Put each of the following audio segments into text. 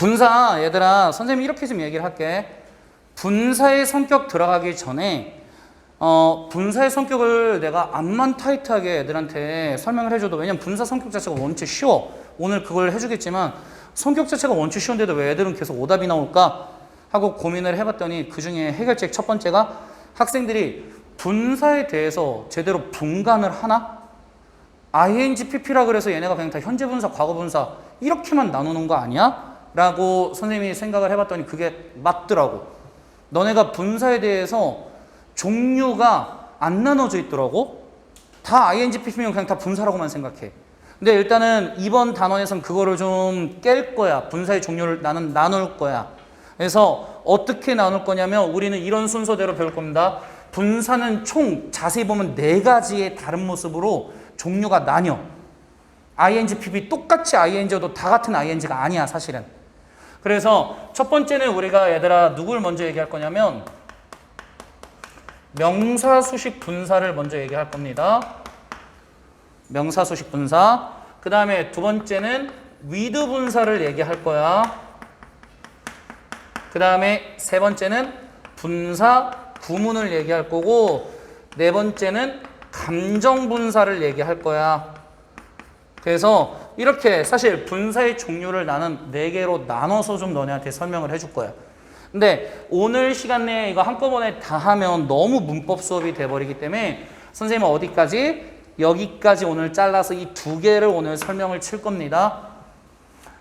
분사 얘들아 선생님이 이렇게 좀 얘기를 할게. 분사의 성격 들어가기 전에 어 분사의 성격을 내가 암만 타이트하게 애들한테 설명을 해줘도 왜냐면 분사 성격 자체가 원체 쉬워. 오늘 그걸 해주겠지만 성격 자체가 원체 쉬운데도 왜 애들은 계속 오답이 나올까? 하고 고민을 해봤더니 그 중에 해결책 첫 번째가 학생들이 분사에 대해서 제대로 분간을 하나? ing pp라 그래서 얘네가 그냥 다 현재 분사, 과거 분사 이렇게만 나누는 거 아니야? 라고 선생님이 생각을 해봤더니 그게 맞더라고. 너네가 분사에 대해서 종류가 안 나눠져 있더라고. 다 ing pp면 그냥 다 분사라고만 생각해. 근데 일단은 이번 단원에선 그거를 좀 깰 거야. 분사의 종류를 나는 나눌 거야. 그래서 어떻게 나눌 거냐면 우리는 이런 순서대로 배울 겁니다. 분사는 총 자세히 보면 네 가지의 다른 모습으로 종류가 나뉘어. ing, pp 똑같이 ing여도 다 같은 ing가 아니야 사실은. 그래서 첫 번째는 우리가 얘들아 누굴 먼저 얘기할 거냐면 명사 수식 분사를 먼저 얘기할 겁니다. 명사 수식 분사. 그 다음에 두 번째는 위드 분사를 얘기할 거야. 그 다음에 세 번째는 분사 구문을 얘기할 거고 네 번째는 감정 분사를 얘기할 거야. 그래서 이렇게 사실 분사의 종류를 나는 네 개로 나눠서 좀 너네한테 설명을 해줄 거야. 근데 오늘 시간 내에 이거 한꺼번에 다 하면 너무 문법 수업이 돼버리기 때문에 선생님은 어디까지? 여기까지 오늘 잘라서 이 두 개를 오늘 설명을 칠 겁니다.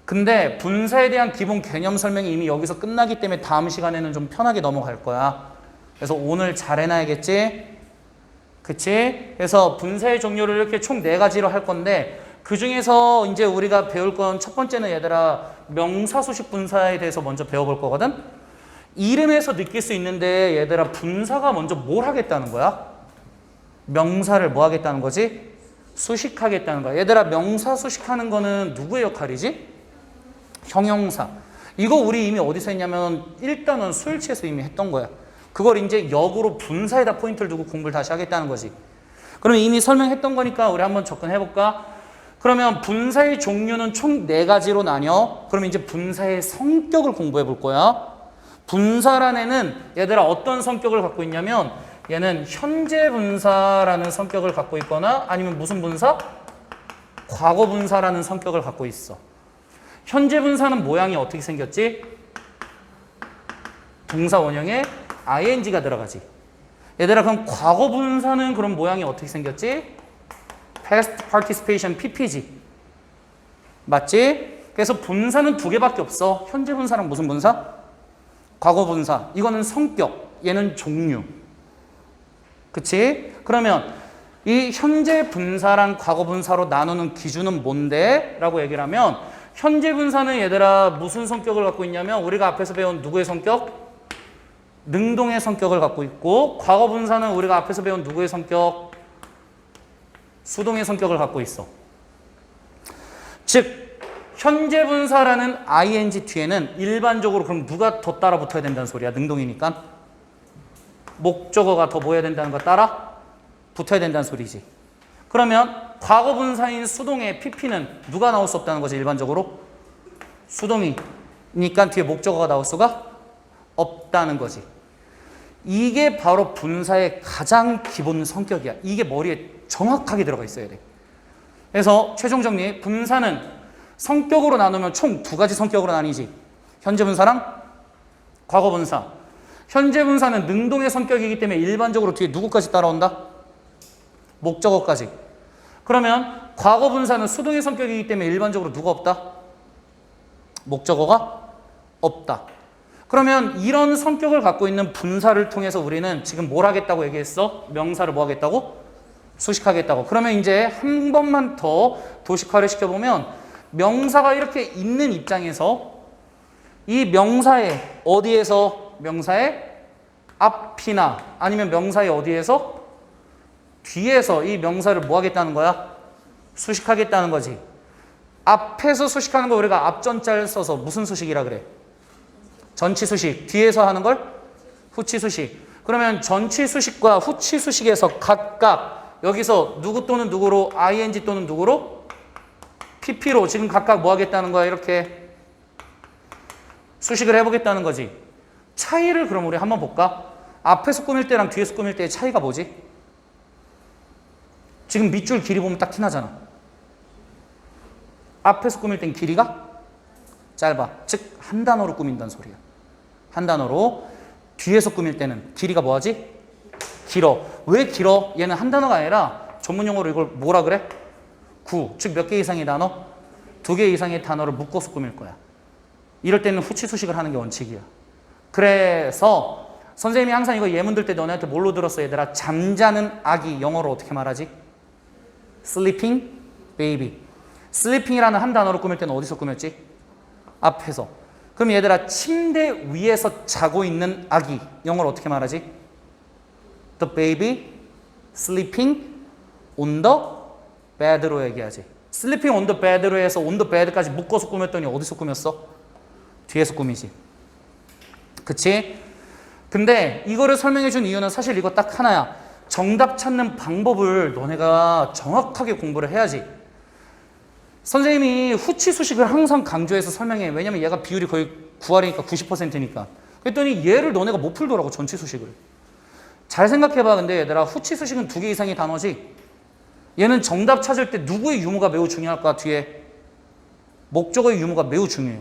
근데 분사에 대한 기본 개념 설명이 이미 여기서 끝나기 때문에 다음 시간에는 좀 편하게 넘어갈 거야. 그래서 오늘 잘 해놔야겠지? 그치? 그래서 분사의 종류를 이렇게 총 네 가지로 할 건데 그 중에서 이제 우리가 배울 건 첫 번째는 얘들아 명사 수식 분사에 대해서 먼저 배워볼 거거든? 이름에서 느낄 수 있는데 얘들아 분사가 먼저 뭘 하겠다는 거야? 명사를 뭐 하겠다는 거지? 수식하겠다는 거야. 얘들아 명사 수식하는 거는 누구의 역할이지? 형용사. 이거 우리 이미 어디서 했냐면 일단은 수일치에서 이미 했던 거야. 그걸 이제 역으로 분사에다 포인트를 두고 공부를 다시 하겠다는 거지. 그러면 이미 설명했던 거니까 우리 한번 접근해 볼까? 그러면 분사의 종류는 총 네 가지로 나뉘어. 그러면 이제 분사의 성격을 공부해 볼 거야. 분사란 애는 얘들아 어떤 성격을 갖고 있냐면 얘는 현재 분사라는 성격을 갖고 있거나 아니면 무슨 분사? 과거 분사라는 성격을 갖고 있어. 현재 분사는 모양이 어떻게 생겼지? 동사 원형에 ing가 들어가지. 얘들아 그럼 과거 분사는 그런 모양이 어떻게 생겼지? Past participation pp지. 맞지? 그래서 분사는 두 개밖에 없어. 현재 분사랑 무슨 분사? 과거 분사. 이거는 성격. 얘는 종류. 그치? 그러면 이 현재 분사랑 과거 분사로 나누는 기준은 뭔데? 라고 얘기를 하면 현재 분사는 얘들아 무슨 성격을 갖고 있냐면 우리가 앞에서 배운 누구의 성격? 능동의 성격을 갖고 있고 과거 분사는 우리가 앞에서 배운 누구의 성격? 수동의 성격을 갖고 있어. 즉 현재 분사라는 ing 뒤에는 일반적으로 그럼 누가 더 따라 붙어야 된다는 소리야? 능동이니까. 목적어가 더뭐 해야 된다는 거 따라 붙어야 된다는 소리지. 그러면 과거 분사인 수동의 pp는 누가 나올 수 없다는 거지 일반적으로? 수동이니까 뒤에 목적어가 나올 수가 없다는 거지. 이게 바로 분사의 가장 기본 성격이야. 이게 머리에 정확하게 들어가 있어야 돼. 그래서 최종 정리 분사는 성격으로 나누면 총 두 가지 성격으로 나뉘지. 현재 분사랑 과거 분사. 현재 분사는 능동의 성격이기 때문에 일반적으로 뒤에 누구까지 따라온다? 목적어까지. 그러면 과거 분사는 수동의 성격이기 때문에 일반적으로 누가 없다? 목적어가 없다. 그러면 이런 성격을 갖고 있는 분사를 통해서 우리는 지금 뭘 하겠다고 얘기했어? 명사를 뭐 하겠다고? 수식하겠다고. 그러면 이제 한 번만 더 도식화를 시켜보면 명사가 이렇게 있는 입장에서 이 명사의 어디에서 명사의 앞이나 아니면 명사의 어디에서 뒤에서 이 명사를 뭐 하겠다는 거야? 수식하겠다는 거지. 앞에서 수식하는 거 우리가 앞전자를 써서 무슨 수식이라 그래? 전치 수식. 뒤에서 하는 걸 후치 수식. 그러면 전치 수식과 후치 수식에서 각각 여기서 누구 또는 누구로 ing 또는 누구로 pp로 지금 각각 뭐 하겠다는 거야? 이렇게 수식을 해보겠다는 거지. 차이를 그럼 우리 한번 볼까? 앞에서 꾸밀 때랑 뒤에서 꾸밀 때의 차이가 뭐지? 지금 밑줄 길이 보면 딱 티나잖아. 앞에서 꾸밀 땐 길이가 짧아. 즉, 한 단어로 꾸민다는 소리야. 한 단어로. 뒤에서 꾸밀 때는 길이가 뭐하지? 길어. 왜 길어? 얘는 한 단어가 아니라 전문 용어로 이걸 뭐라 그래? 구. 즉, 몇 개 이상의 단어? 두 개 이상의 단어를 묶어서 꾸밀 거야. 이럴 때는 후치수식을 하는 게 원칙이야. 그래서 선생님이 항상 이거 예문 들 때 너네한테 뭘로 들었어 얘들아? 잠자는 아기 영어로 어떻게 말하지? sleeping baby. sleeping이라는 한 단어로 꾸밀 때는 어디서 꾸몄지? 앞에서. 그럼 얘들아 침대 위에서 자고 있는 아기 영어로 어떻게 말하지? The baby sleeping on the bed로 얘기하지. sleeping on the bed로 해서 on the bed까지 묶어서 꾸몄더니 어디서 꾸몄어? 뒤에서 꾸미지. 그치? 근데 이거를 설명해 준 이유는 사실 이거 딱 하나야. 정답 찾는 방법을 너네가 정확하게 공부를 해야지. 선생님이 후치 수식을 항상 강조해서 설명해. 왜냐면 얘가 비율이 거의 9할이니까 90%니까. 그랬더니 얘를 너네가 못 풀더라고, 전치 수식을. 잘 생각해봐. 근데 얘들아, 후치 수식은 두 개 이상의 단어지. 얘는 정답 찾을 때 누구의 유무가 매우 중요할까? 뒤에. 목적어의 유무가 매우 중요해.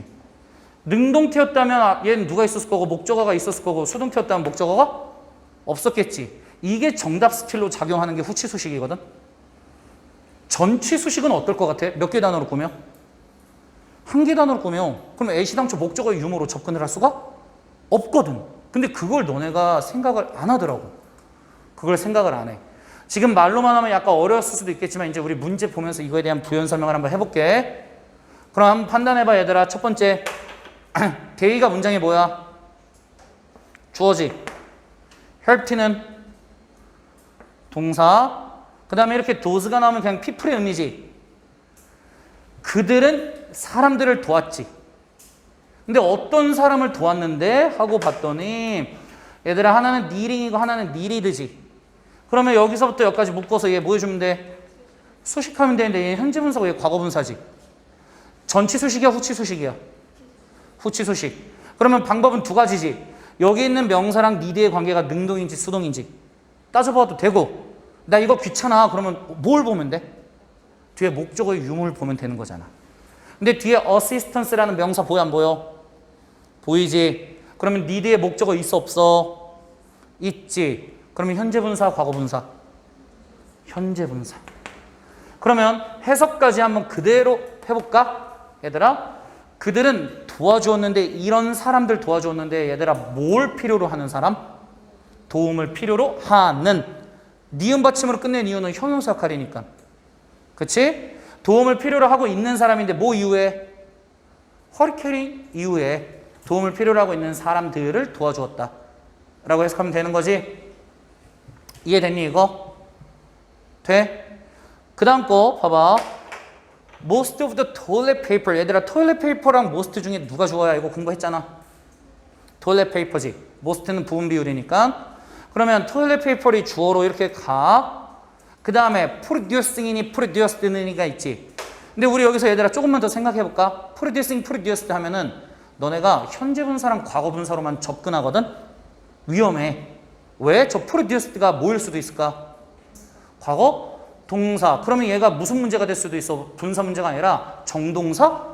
능동태였다면 아, 얘는 누가 있었을 거고 목적어가 있었을 거고 수동태였다면 목적어가 없었겠지. 이게 정답 스킬로 작용하는 게 후치 수식이거든. 전치 수식은 어떨 것 같아? 몇 개 단어로 꾸며? 한 개 단어로 꾸며. 그럼 애시당초 목적어의 유무로 접근을 할 수가 없거든. 근데 그걸 너네가 생각을 안 하더라고. 그걸 생각을 안 해. 지금 말로만 하면 약간 어려웠을 수도 있겠지만 이제 우리 문제 보면서 이거에 대한 부연 설명을 한번 해볼게. 그럼 한번 판단해봐 얘들아. 첫 번째 대의가 문장이 뭐야? 주어지. help는 동사. 그 다음에 이렇게 does가 나오면 그냥 people의 의미지. 그들은 사람들을 도왔지. 근데 어떤 사람을 도왔는데? 하고 봤더니 얘들아 하나는 needing이고 하나는 needed지. 그러면 여기서부터 여기까지 묶어서 얘 뭐 해주면 돼? 수식하면 되는데 얘 현재 분사고 얘 과거 분사지. 전치 수식이야 후치 수식이야? 후치 수식. 그러면 방법은 두 가지지. 여기 있는 명사랑 니드의 관계가 능동인지 수동인지 따져봐도 되고 나 이거 귀찮아 그러면 뭘 보면 돼? 뒤에 목적어의 유무를 보면 되는 거잖아. 근데 뒤에 assistance라는 명사 보여 안 보여? 보이지? 그러면 니드의 목적어 있어 없어? 있지. 그러면 현재 분사 과거 분사? 현재 분사. 그러면 해석까지 한번 그대로 해볼까? 얘들아 그들은 도와주었는데 이런 사람들 도와주었는데 얘들아 뭘 필요로 하는 사람? 도움을 필요로 하는 니은 받침으로 끝낸 이유는 형용사 역할이니까 그치? 도움을 필요로 하고 있는 사람인데 뭐 이후에? 허리케인 이후에 도움을 필요로 하고 있는 사람들을 도와주었다 라고 해석하면 되는 거지. 이해됐니 이거? 돼? 그 다음 거 봐봐. Most of the toilet paper. 얘들아 toilet paper랑 most 중에 누가 좋아야? 이거 공부했잖아. toilet paper지. most는 부분 비율이니까. 그러면 toilet paper이 주어로 이렇게 가 그 다음에 producing이니 produced는이가 있지. 근데 우리 여기서 얘들아 조금만 더 생각해 볼까? producing produced 하면은 너네가 현재 분사랑 과거 분사로만 접근하거든 위험해 왜? 저 produced가 뭐일 수도 있을까 과거 동사. 그러면 얘가 무슨 문제가 될 수도 있어. 분사 문제가 아니라 정동사,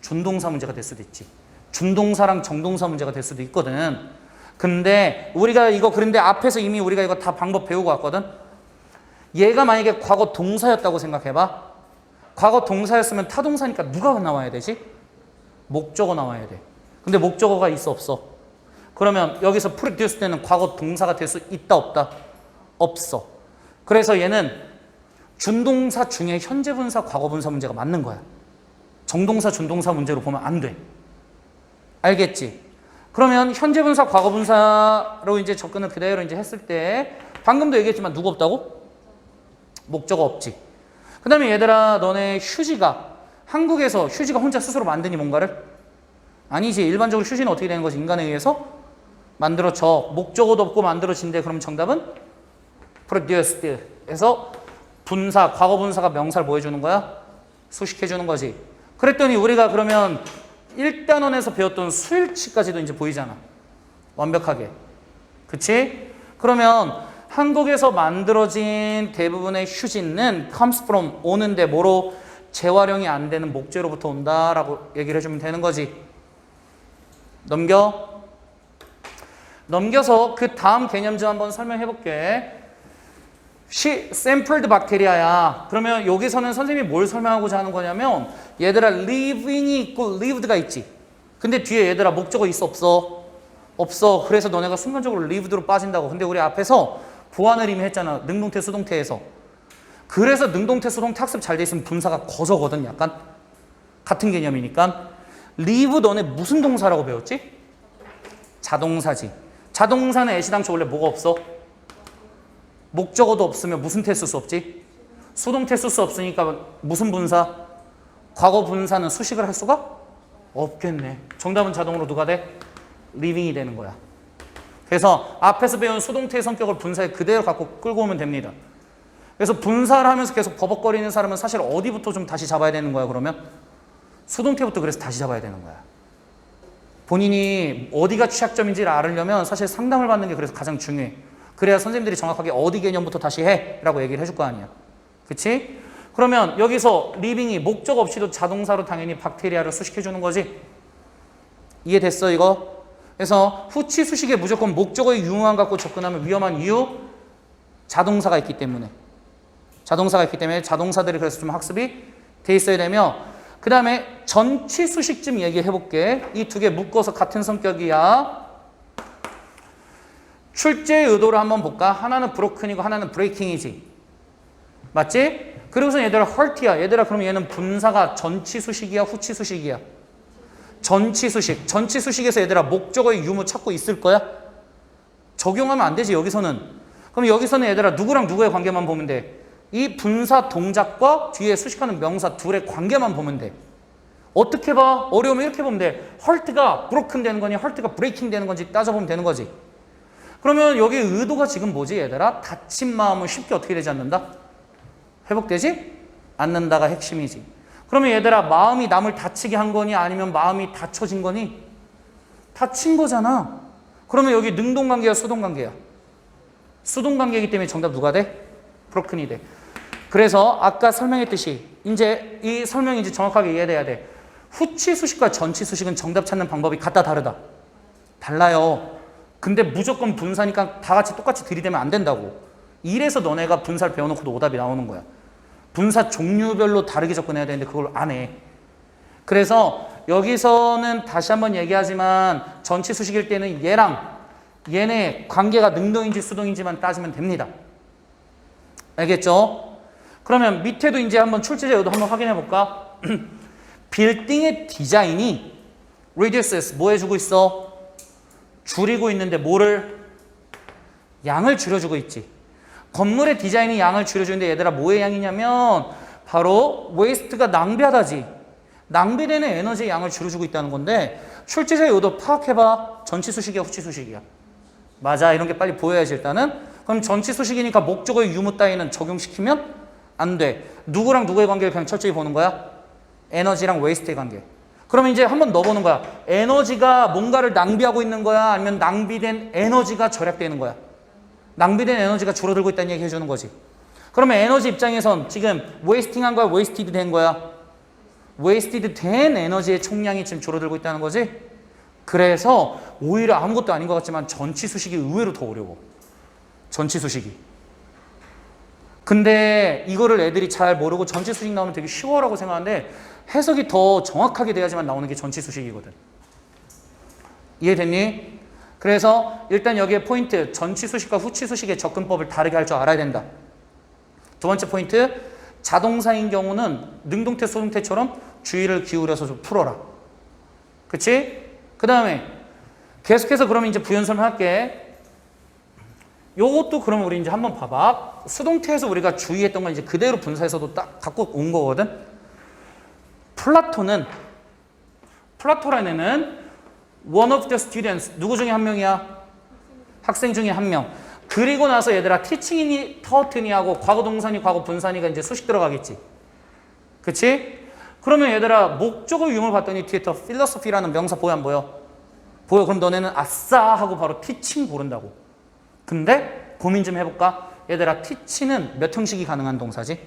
준동사 문제가 될 수도 있지. 준동사랑 정동사 문제가 될 수도 있거든. 근데 우리가 이거 그런데 앞에서 이미 우리가 이거 다 방법 배우고 왔거든. 얘가 만약에 과거 동사였다고 생각해봐. 과거 동사였으면 타동사니까 누가 나와야 되지? 목적어 나와야 돼. 근데 목적어가 있어 없어? 그러면 여기서 프로듀스 때는 과거 동사가 될 수 있다 없다? 없어. 그래서 얘는 준동사 중에 현재 분사, 과거 분사 문제가 맞는 거야. 정동사, 준동사 문제로 보면 안 돼. 알겠지? 그러면 현재 분사, 과거 분사로 이제 접근을 그대로 이제 했을 때 방금도 얘기했지만 누구 없다고? 목적어 없지. 그 다음에 얘들아 너네 휴지가 한국에서 휴지가 혼자 스스로 만드니 뭔가를? 아니지. 일반적으로 휴지는 어떻게 되는 거지? 인간에 의해서 만들어져. 목적어도 없고 만들어진대. 그럼 정답은 produced에서 분사, 과거 분사가 명사를 뭐 해주는 거야? 수식해 주는 거지. 그랬더니 우리가 그러면 1단원에서 배웠던 수일치까지도 이제 보이잖아. 완벽하게. 그치? 그러면 한국에서 만들어진 대부분의 휴지는 comes from 오는데 뭐로 재활용이 안 되는 목재로부터 온다라고 얘기를 해주면 되는 거지. 넘겨. 넘겨서 그 다음 개념 좀 한번 설명해 볼게. 시 샘플드 박테리아야. 그러면 여기서는 선생님이 뭘 설명하고자 하는 거냐면 얘들아 living이 있고 lived가 있지. 근데 뒤에 얘들아 목적어 있어 없어? 없어. 그래서 너네가 순간적으로 lived로 빠진다고. 근데 우리 앞에서 보완을 이미 했잖아. 능동태 수동태에서. 그래서 능동태 수동태 학습 잘 돼 있으면 분사가 거저거든 약간. 같은 개념이니까. live 너네 무슨 동사라고 배웠지? 자동사지. 자동사는 애시당초 원래 뭐가 없어? 목적어도 없으면 무슨 태쓸수 없지? 수동태 쓸수 없으니까 무슨 분사? 과거 분사는 수식을 할 수가 없겠네. 정답은 자동으로 누가 돼? 리빙이 되는 거야. 그래서 앞에서 배운 수동태의 성격을 분사에 그대로 갖고 끌고 오면 됩니다. 그래서 분사를 하면서 계속 버벅거리는 사람은 사실 어디부터 좀 다시 잡아야 되는 거야, 그러면? 수동태부터 그래서 다시 잡아야 되는 거야. 본인이 어디가 취약점인지를 알으려면 사실 상담을 받는 게 그래서 가장 중요해. 그래야 선생님들이 정확하게 어디 개념부터 다시 해 라고 얘기를 해줄 거 아니야. 그치? 그러면 여기서 리빙이 목적 없이도 자동사로 당연히 박테리아를 수식해 주는 거지. 이해됐어 이거? 그래서 후치 수식에 무조건 목적어의 유무만 갖고 접근하면 위험한 이유 자동사가 있기 때문에 자동사가 있기 때문에 자동사들이 그래서 좀 학습이 돼 있어야 되며 그 다음에 전치 수식쯤 얘기해 볼게. 이 두 개 묶어서 같은 성격이야. 출제의 의도를 한번 볼까? 하나는 브로큰이고 하나는 브레이킹이지. 맞지? 그리고서 얘들아 헐티야. 얘들아 그럼 얘는 분사가 전치 수식이야, 후치 수식이야? 전치 수식. 전치 수식에서 얘들아 목적어의 유무 찾고 있을 거야? 적용하면 안 되지 여기서는. 그럼 여기서는 얘들아 누구랑 누구의 관계만 보면 돼. 이 분사 동작과 뒤에 수식하는 명사 둘의 관계만 보면 돼. 어떻게 봐? 어려우면 이렇게 보면 돼. 헐트가 브로큰 되는 거니 헐트가 브레이킹 되는 건지 따져보면 되는 거지. 그러면 여기 의도가 지금 뭐지 얘들아? 다친 마음은 쉽게 어떻게 되지 않는다? 회복되지? 않는다가 핵심이지. 그러면 얘들아 마음이 남을 다치게 한 거니 아니면 마음이 다쳐진 거니? 다친 거잖아. 그러면 여기 능동관계야 수동관계야? 수동관계이기 때문에 정답 누가 돼? 브로큰이 돼. 그래서 아까 설명했듯이 이제 이 설명이 이제 정확하게 이해돼야 돼. 후치 수식과 전치 수식은 정답 찾는 방법이 같다 다르다. 달라요. 근데 무조건 분사니까 다 같이 똑같이 들이대면 안 된다고. 이래서 너네가 분사를 배워놓고도 오답이 나오는 거야. 분사 종류별로 다르게 접근해야 되는데 그걸 안 해. 그래서 여기서는 다시 한번 얘기하지만 전치 수식일 때는 얘랑 얘네 관계가 능동인지 수동인지만 따지면 됩니다. 알겠죠? 그러면 밑에도 이제 한번 출제자료도 한번 확인해 볼까? 빌딩의 디자인이 reduces 뭐 해주고 있어? 줄이고 있는데 뭐를? 양을 줄여주고 있지. 건물의 디자인이 양을 줄여주는데 얘들아 뭐의 양이냐면 바로 웨이스트가 낭비하다지. 낭비되는 에너지의 양을 줄여주고 있다는 건데 출제자의 의도 파악해봐. 전치 수식이야 후치 수식이야? 맞아 이런 게 빨리 보여야지 일단은 그럼 전치 수식이니까 목적어의 유무 따위는 적용시키면 안 돼. 누구랑 누구의 관계를 그냥 철저히 보는 거야? 에너지랑 웨이스트의 관계. 그럼 이제 한번 넣어보는 거야. 에너지가 뭔가를 낭비하고 있는 거야? 아니면 낭비된 에너지가 절약되는 거야? 낭비된 에너지가 줄어들고 있다는 얘기 해주는 거지. 그러면 에너지 입장에선 지금 웨이스팅한 거야? 웨이스티드 된 거야? 웨이스티드 된 에너지의 총량이 지금 줄어들고 있다는 거지? 그래서 오히려 아무것도 아닌 것 같지만 전치 수식이 의외로 더 어려워. 전치 수식이. 근데 이거를 애들이 잘 모르고 전치 수식 나오면 되게 쉬워라고 생각하는데 해석이 더 정확하게 돼야지만 나오는 게 전치 수식이거든. 이해됐니? 그래서 일단 여기에 포인트 전치 수식과 후치 수식의 접근법을 다르게 할 줄 알아야 된다. 두 번째 포인트 자동사인 경우는 능동태 수동태처럼 주의를 기울여서 좀 풀어라. 그치? 그 다음에 계속해서 그러면 이제 부연 설명할게. 요것도 그러면 우리 이제 한번 봐봐. 수동태에서 우리가 주의했던 건 이제 그대로 분사에서도 딱 갖고 온 거거든. 플라토는 플라토라는 애는 one of the students 누구 중에 한 명이야? 학생 중에 한 명. 그리고 나서 얘들아 티칭이니 터트니 하고 과거 동사니 과거 분사니가 이제 수식 들어가겠지. 그치? 그러면 얘들아 목적어 유형을 봤더니 뒤에 더 philosophy라는 명사 보여 안 보여? 보여. 그럼 너네는 아싸 하고 바로 teaching 고른다고. 근데 고민 좀 해볼까? 얘들아 teach는 몇 형식이 가능한 동사지?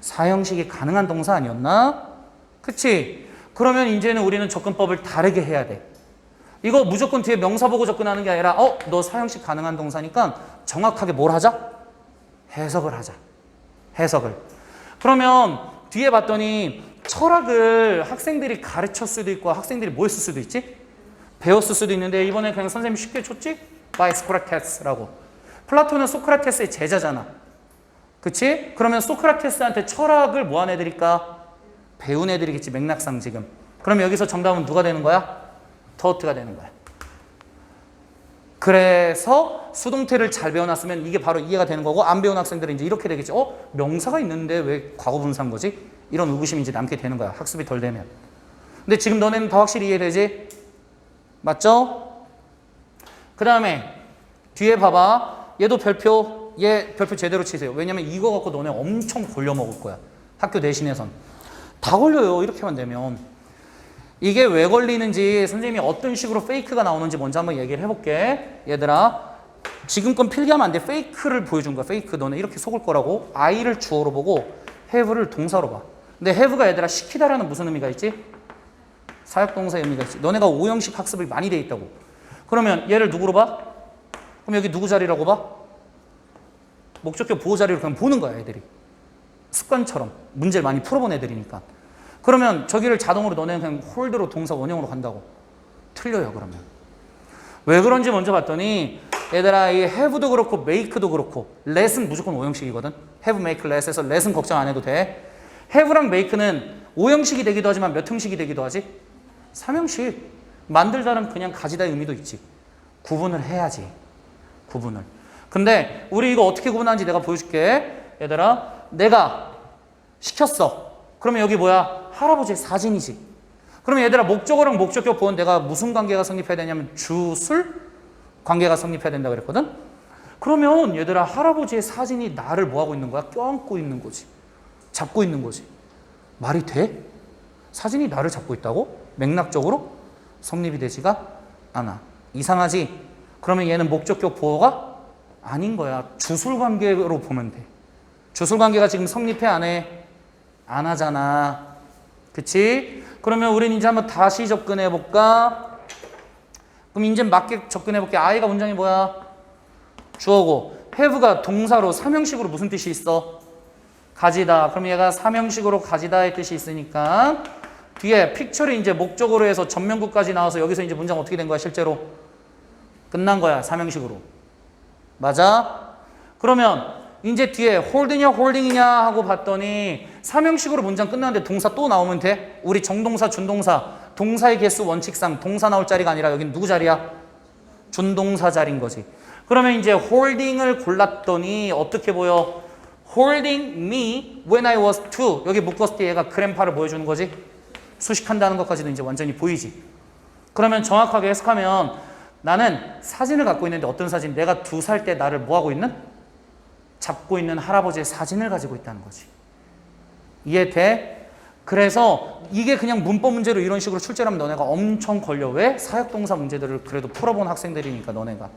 사형식이 가능한 동사 아니었나? 그치? 그러면 이제는 우리는 접근법을 다르게 해야 돼. 이거 무조건 뒤에 명사 보고 접근하는 게 아니라 어? 너 사형식 가능한 동사니까 정확하게 뭘 하자? 해석을 하자. 해석을. 그러면 뒤에 봤더니 철학을 학생들이 가르쳤을 수도 있고 학생들이 뭐 했을 수도 있지? 배웠을 수도 있는데 이번에 그냥 선생님이 쉽게 줬지? By Socrates라고. 플라톤은 소크라테스의 제자잖아. 그치? 그러면 소크라테스한테 철학을 뭐한 애들일까? 배운 애들이겠지 맥락상 지금. 그럼 여기서 정답은 누가 되는 거야? 터트가 되는 거야. 그래서 수동태를 잘 배워놨으면 이게 바로 이해가 되는 거고 안 배운 학생들은 이제 이렇게 되겠지. 어? 명사가 있는데 왜 과거 분사인 거지? 이런 의구심이 이제 남게 되는 거야. 학습이 덜 되면. 근데 지금 너네는 다 확실히 이해되지? 맞죠? 그 다음에 뒤에 봐봐. 얘도 별표, 얘 별표 제대로 치세요. 왜냐면 이거 갖고 너네 엄청 걸려 먹을 거야. 학교 내신에선. 다 걸려요. 이렇게만 되면. 이게 왜 걸리는지 선생님이 어떤 식으로 페이크가 나오는지 먼저 한번 얘기를 해볼게. 얘들아, 지금 건 필기하면 안 돼. 페이크를 보여준 거야. 페이크. 너네 이렇게 속을 거라고. I를 주어로 보고 have를 동사로 봐. 근데 have가 얘들아 시키다라는 무슨 의미가 있지? 사역동사의 의미가 있지. 너네가 오형식 학습이 많이 돼 있다고. 그러면 얘를 누구로 봐? 그럼 여기 누구 자리라고 봐? 목적격 보호 자리로 그냥 보는 거야, 애들이. 습관처럼 문제를 많이 풀어본 애들이니까. 그러면 저기를 자동으로 너네는 그냥 홀드로 동사 원형으로 간다고. 틀려요, 그러면. 왜 그런지 먼저 봤더니 얘들아 이 have도 그렇고 make도 그렇고 let은 무조건 오형식이거든. have, make, let에서 let은 걱정 안 해도 돼. have랑 make는 오형식이 되기도 하지만 몇 형식이 되기도 하지? 삼형식. 만들다는 그냥 가지다의 의미도 있지. 구분을 해야지. 구분을. 근데 우리 이거 어떻게 구분하는지 내가 보여줄게. 얘들아, 내가 시켰어. 그러면 여기 뭐야? 할아버지의 사진이지. 그러면 얘들아, 목적어랑 목적격 보은 내가 무슨 관계가 성립해야 되냐면 주술 관계가 성립해야 된다 그랬거든? 그러면 얘들아, 할아버지의 사진이 나를 뭐하고 있는 거야? 껴안고 있는 거지. 잡고 있는 거지. 말이 돼? 사진이 나를 잡고 있다고? 맥락적으로? 성립이 되지가 않아. 이상하지? 그러면 얘는 목적격 보호가 아닌 거야. 주술 관계로 보면 돼. 주술 관계가 지금 성립해 안 해? 안 하잖아. 그치? 그러면 우린 이제 한번 다시 접근해 볼까? 그럼 이제 맞게 접근해 볼게. 아이가 문장이 뭐야? 주어고. have가 동사로 삼형식으로 무슨 뜻이 있어? 가지다. 그럼 얘가 삼형식으로 가지다의 뜻이 있으니까 뒤에 픽처를 이제 목적으로 해서 전면구까지 나와서 여기서 이제 문장 어떻게 된 거야 실제로? 끝난 거야 삼형식으로. 맞아? 그러면 이제 뒤에 홀드냐 홀딩이냐 하고 봤더니 삼형식으로 문장 끝났는데 동사 또 나오면 돼? 우리 정동사 준동사 동사의 개수 원칙상 동사 나올 자리가 아니라 여긴 누구 자리야? 준동사 자리인 거지. 그러면 이제 홀딩을 골랐더니 어떻게 보여? holding me when I was two. 여기 묶었을 때 얘가 그램파를 보여주는 거지. 수식한다는 것까지도 이제 완전히 보이지. 그러면 정확하게 해석하면 나는 사진을 갖고 있는데 어떤 사진? 내가 두 살 때 나를 뭐하고 있는? 잡고 있는 할아버지의 사진을 가지고 있다는 거지. 이해돼? 그래서 이게 그냥 문법 문제로 이런 식으로 출제를 하면 너네가 엄청 걸려. 왜? 사역동사 문제들을 그래도 풀어본 학생들이니까 너네가.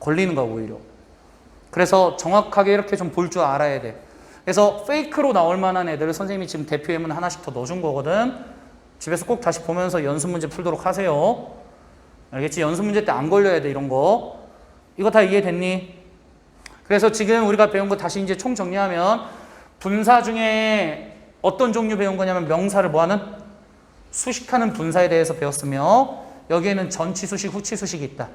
걸리는 거야 오히려. 그래서 정확하게 이렇게 좀 볼 줄 알아야 돼. 그래서 페이크로 나올 만한 애들을 선생님이 지금 대표 예문 하나씩 더 넣어준 거거든. 집에서 꼭 다시 보면서 연습 문제 풀도록 하세요. 알겠지? 연습 문제 때 안 걸려야 돼 이런 거. 이거 다 이해됐니? 그래서 지금 우리가 배운 거 다시 이제 총 정리하면 분사 중에 어떤 종류 배운 거냐면 명사를 뭐하는 수식하는 분사에 대해서 배웠으며 여기에는 전치 수식, 후치 수식이 있다.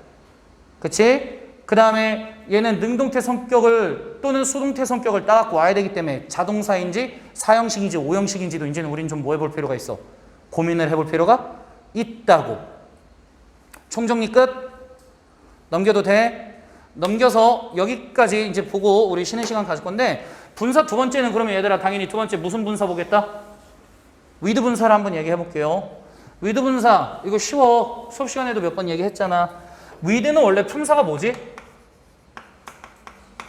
그치? 그 다음에 얘는 능동태 성격을 또는 수동태 성격을 따갖고 와야 되기 때문에 자동사인지 사형식인지 오형식인지도 이제는 우린 좀뭐 해볼 필요가 있어. 고민을 해볼 필요가 있다고. 총정리 끝. 넘겨도 돼. 넘겨서 여기까지 이제 보고 우리 쉬는 시간 가질 건데 분사 두 번째는 그러면 얘들아 당연히 두 번째 무슨 분사 보겠다? 위드 분사를 한번 얘기해 볼게요. 위드 분사 이거 쉬워. 수업 시간에도 몇 번 얘기했잖아. 위드는 원래 품사가 뭐지?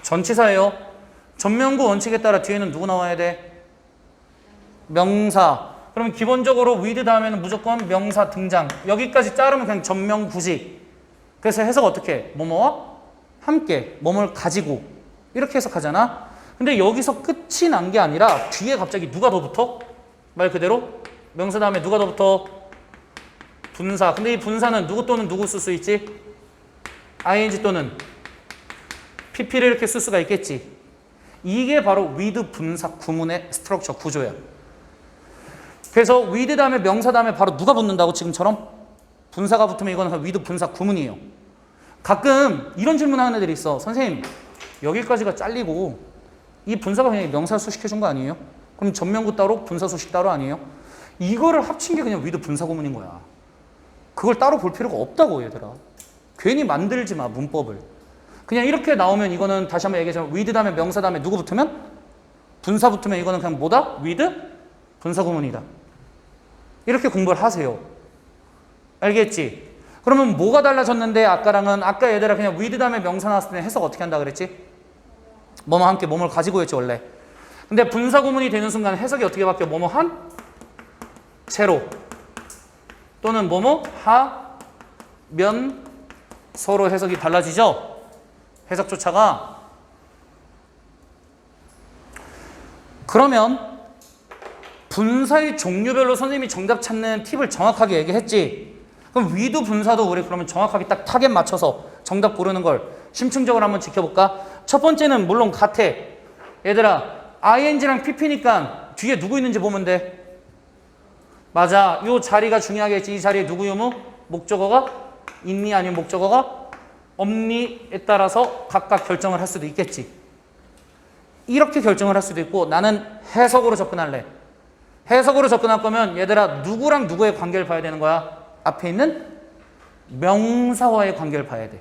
전치사예요. 전면구 원칙에 따라 뒤에는 누구 나와야 돼? 명사. 그러면 기본적으로 with 다음에는 무조건 명사 등장. 여기까지 자르면 그냥 전명구지. 그래서 해석 어떻게? 해? 뭐뭐와 함께, 뭐뭘 가지고 이렇게 해석하잖아. 근데 여기서 끝이 난 게 아니라 뒤에 갑자기 누가 더 붙어? 말 그대로 명사 다음에 누가 더 붙어? 분사. 근데 이 분사는 누구 또는 누구 쓸 수 있지? ing 또는 pp를 이렇게 쓸 수가 있겠지. 이게 바로 with 분사 구문의 스트럭처 구조야. 그래서 with 다음에 명사 다음에 바로 누가 붙는다고 지금처럼 분사가 붙으면 이거는 with 분사 구문이에요. 가끔 이런 질문하는 애들이 있어. 선생님 여기까지가 잘리고 이 분사가 그냥 명사 수식해 준 거 아니에요? 그럼 전명구 따로 분사 수식 따로 아니에요? 이거를 합친 게 그냥 with 분사 구문인 거야. 그걸 따로 볼 필요가 없다고 얘들아. 괜히 만들지 마 문법을. 그냥 이렇게 나오면 이거는 다시 한번 얘기하자면 with 다음에 명사 다음에 누구 붙으면 분사 붙으면 이거는 그냥 뭐다? with 분사 구문이다. 이렇게 공부를 하세요. 알겠지? 그러면 뭐가 달라졌는데 아까랑은 아까 얘들아 그냥 with 다음에 명사 나왔을 때 해석 어떻게 한다 그랬지? 뭐뭐 함께 뭐뭘 가지고 했지 원래. 근데 분사 구문이 되는 순간 해석이 어떻게 바뀌어? 뭐뭐 한 채로 또는 뭐뭐 하면 서로 해석이 달라지죠? 해석조차가 그러면 분사의 종류별로 선생님이 정답 찾는 팁을 정확하게 얘기했지. 그럼 위도 분사도 우리 그러면 정확하게 딱 타겟 맞춰서 정답 고르는 걸 심층적으로 한번 지켜볼까? 첫 번째는 물론 같아. 얘들아, ing랑 pp니까 뒤에 누구 있는지 보면 돼. 맞아. 요 자리가 중요하겠지. 이 자리에 누구 유무? 목적어가 있니 아니면 목적어가 없니에 따라서 각각 결정을 할 수도 있겠지. 이렇게 결정을 할 수도 있고 나는 해석으로 접근할래. 해석으로 접근할 거면 얘들아 누구랑 누구의 관계를 봐야 되는 거야? 앞에 있는 명사와의 관계를 봐야 돼.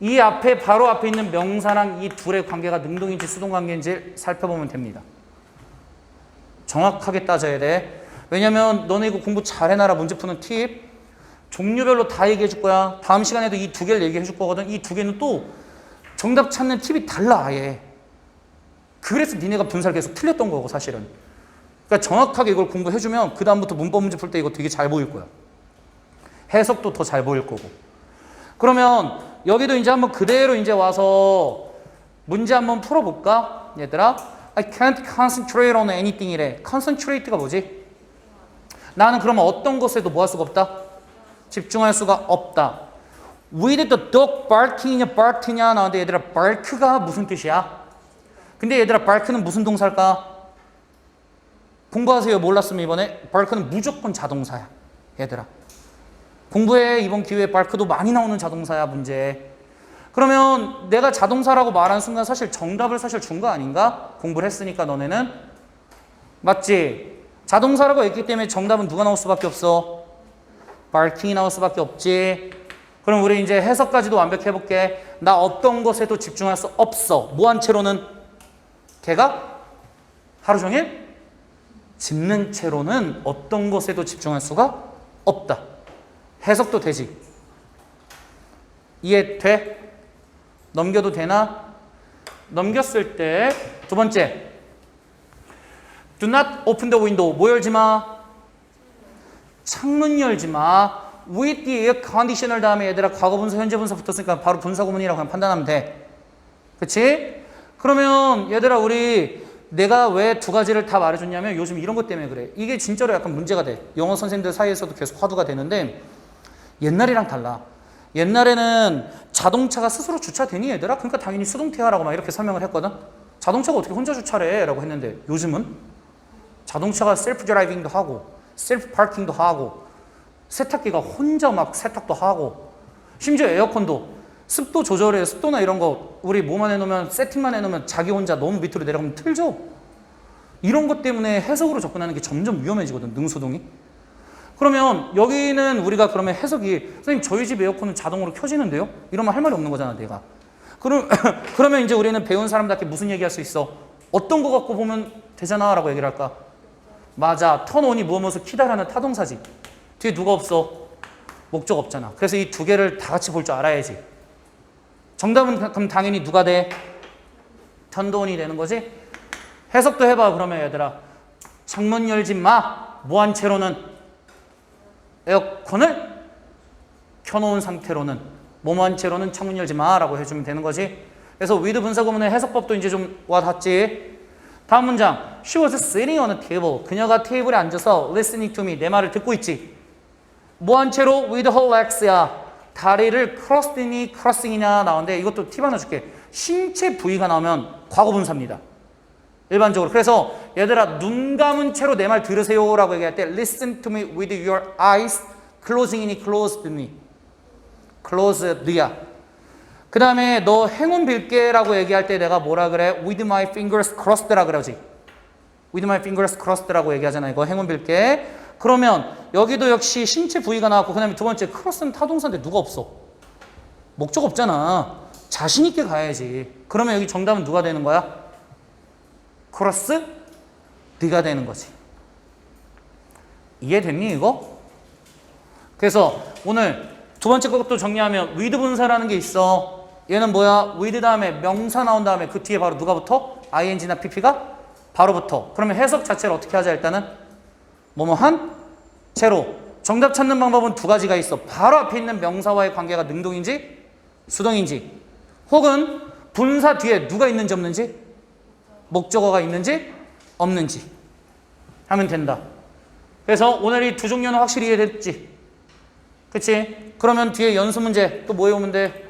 이 앞에 바로 앞에 있는 명사랑 이 둘의 관계가 능동인지 수동 관계인지 살펴보면 됩니다. 정확하게 따져야 돼. 왜냐면 너네 이거 공부 잘 해놔라 문제 푸는 팁. 종류별로 다 얘기해 줄 거야. 다음 시간에도 이 두 개를 얘기해 줄 거거든. 이 두 개는 또 정답 찾는 팁이 달라 아예. 그래서 니네가 분사를 계속 틀렸던 거고 사실은. 그러니까 정확하게 이걸 공부해 주면 그 다음부터 문법 문제 풀 때 이거 되게 잘 보일 거야. 해석도 더 잘 보일 거고. 그러면 여기도 이제 한번 그대로 이제 와서 문제 한번 풀어볼까? 얘들아. I can't concentrate on anything 이래. concentrate가 뭐지? 나는 그러면 어떤 것에도 뭐 할 수가 없다? 집중할 수가 없다. With the dog barking이냐 bark냐 나왔는데 얘들아 bark가 무슨 뜻이야? 근데 얘들아 bark는 무슨 동사일까? 공부하세요. 몰랐으면 이번에 bark는 무조건 자동사야. 얘들아. 공부해 이번 기회에 bark도 많이 나오는 자동사야 문제. 그러면 내가 자동사라고 말한 순간 사실 정답을 사실 준 거 아닌가? 공부를 했으니까 너네는 맞지? 자동사라고 했기 때문에 정답은 누가 나올 수밖에 없어? barking이 나올 수밖에 없지. 그럼 우리 이제 해석까지도 완벽해 볼게. 나 어떤 것에도 집중할 수 없어. 무한 채로는 걔가 하루 종일 짚는 채로는 어떤 것에도 집중할 수가 없다. 해석도 되지. 이해 돼? 넘겨도 되나? 넘겼을 때 두 번째 Do not open the window. 뭐 열지 마? 창문 열지 마. With the air conditioner 다음에 얘들아 과거 분사, 현재 분사 붙었으니까 바로 분사 구문이라고 판단하면 돼. 그치? 그러면 얘들아 우리 내가 왜 두 가지를 다 말해줬냐면 요즘 이런 것 때문에 그래. 이게 진짜로 약간 문제가 돼. 영어 선생님들 사이에서도 계속 화두가 되는데 옛날이랑 달라. 옛날에는 자동차가 스스로 주차되니 얘들아? 그러니까 당연히 수동태하라고 막 이렇게 설명을 했거든. 자동차가 어떻게 혼자 주차를 해? 라고 했는데 요즘은 자동차가 셀프 드라이빙도 하고 셀프 파킹도 하고 세탁기가 혼자 막 세탁도 하고 심지어 에어컨도 습도 조절에 습도나 이런 거 우리 뭐만 해놓으면 세팅만 해놓으면 자기 혼자 너무 밑으로 내려가면 틀죠. 이런 것 때문에 해석으로 접근하는 게 점점 위험해지거든 능수동이. 그러면 여기는 우리가 그러면 해석이 선생님 저희 집 에어컨은 자동으로 켜지는데요? 이러면 할 말이 없는 거잖아 내가. 그럼 그러면 이제 우리는 배운 사람답게 무슨 얘기할 수 있어? 어떤 거 갖고 보면 되잖아라고 얘기를 할까? 맞아 턴온이 무엇무엇을 키다라는 타동사지. 뒤에 누가 없어? 목적 없잖아. 그래서 이 두 개를 다 같이 볼 줄 알아야지. 정답은 그럼 당연히 누가 돼? 턴돈이 되는 거지? 해석도 해봐 그러면 얘들아. 창문 열지 마. 뭐한 채로는 에어컨을 켜놓은 상태로는 뭐뭐한 채로는 창문 열지 마라고 해주면 되는 거지. 그래서 분사 구문의 해석법도 이제 좀 와닿지. 다음 문장. She was sitting on a table. 그녀가 테이블에 앉아서 listening to me. 내 말을 듣고 있지. 뭐한 채로 with her legs야. 다리를 crossing이 crossing이냐 나오는데 이것도 팁 하나 줄게. 신체 부위가 나오면 과거 분사입니다. 일반적으로. 그래서 얘들아 눈 감은 채로 내 말 들으세요라고 얘기할 때 listen to me with your eyes closing이니 closed니 closed야. 그 다음에 너 행운 빌게라고 얘기할 때 내가 뭐라 그래? with my fingers crossed라 그러지. with my fingers crossed라고 얘기하잖아. 이거 행운 빌게. 그러면 여기도 역시 신체 부위가 나왔고 그 다음에 두 번째 크로스는 타동사인데 누가 없어? 목적 없잖아. 자신 있게 가야지. 그러면 여기 정답은 누가 되는 거야? 크로스 네가 되는 거지. 이해됐니 이거? 그래서 오늘 두 번째 것도 정리하면 with 분사라는 게 있어. 얘는 뭐야? with 다음에 명사 나온 다음에 그 뒤에 바로 누가 붙어? ing나 pp가 바로 붙어. 그러면 해석 자체를 어떻게 하자 일단은 뭐뭐 한 채로 정답 찾는 방법은 두 가지가 있어. 바로 앞에 있는 명사와의 관계가 능동인지 수동인지 혹은 분사 뒤에 누가 있는지 없는지 목적어가 있는지 없는지 하면 된다. 그래서 오늘 이 두 종류는 확실히 이해됐지? 그치? 그러면 뒤에 연수 문제 또 뭐 해오면 돼?